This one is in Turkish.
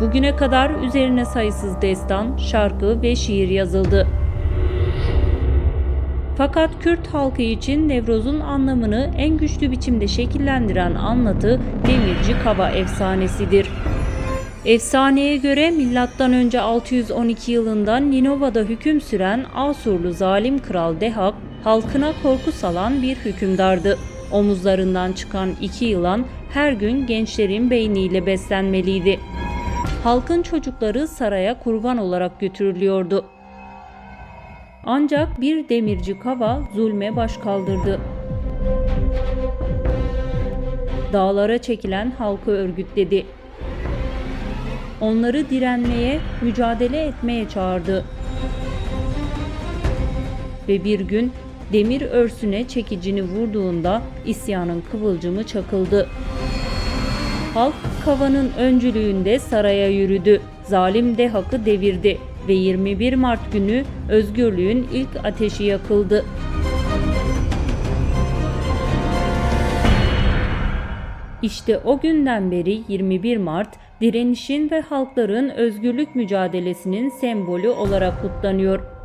Bugüne kadar üzerine sayısız destan, şarkı ve şiir yazıldı. Fakat Kürt halkı için Nevroz'un anlamını en güçlü biçimde şekillendiren anlatı Demirci Kava efsanesidir. Efsaneye göre M.Ö. 612 yılında Ninova'da hüküm süren Asurlu zalim kral Dehak, halkına korku salan bir hükümdardı. Omuzlarından çıkan iki yılan her gün gençlerin beyniyle beslenmeliydi. Halkın çocukları saraya kurban olarak götürülüyordu. Ancak bir demirci kava zulme baş kaldırdı. Dağlara çekilen halkı örgütledi. Onları direnmeye, mücadele etmeye çağırdı. Ve bir gün demir örsüne çekicini vurduğunda isyanın kıvılcımı çakıldı. Halk Kava'nın öncülüğünde saraya yürüdü. Zalim Dehak'ı devirdi ve 21 Mart günü özgürlüğün ilk ateşi yakıldı. İşte o günden beri 21 Mart direnişin ve halkların özgürlük mücadelesinin sembolü olarak kutlanıyor.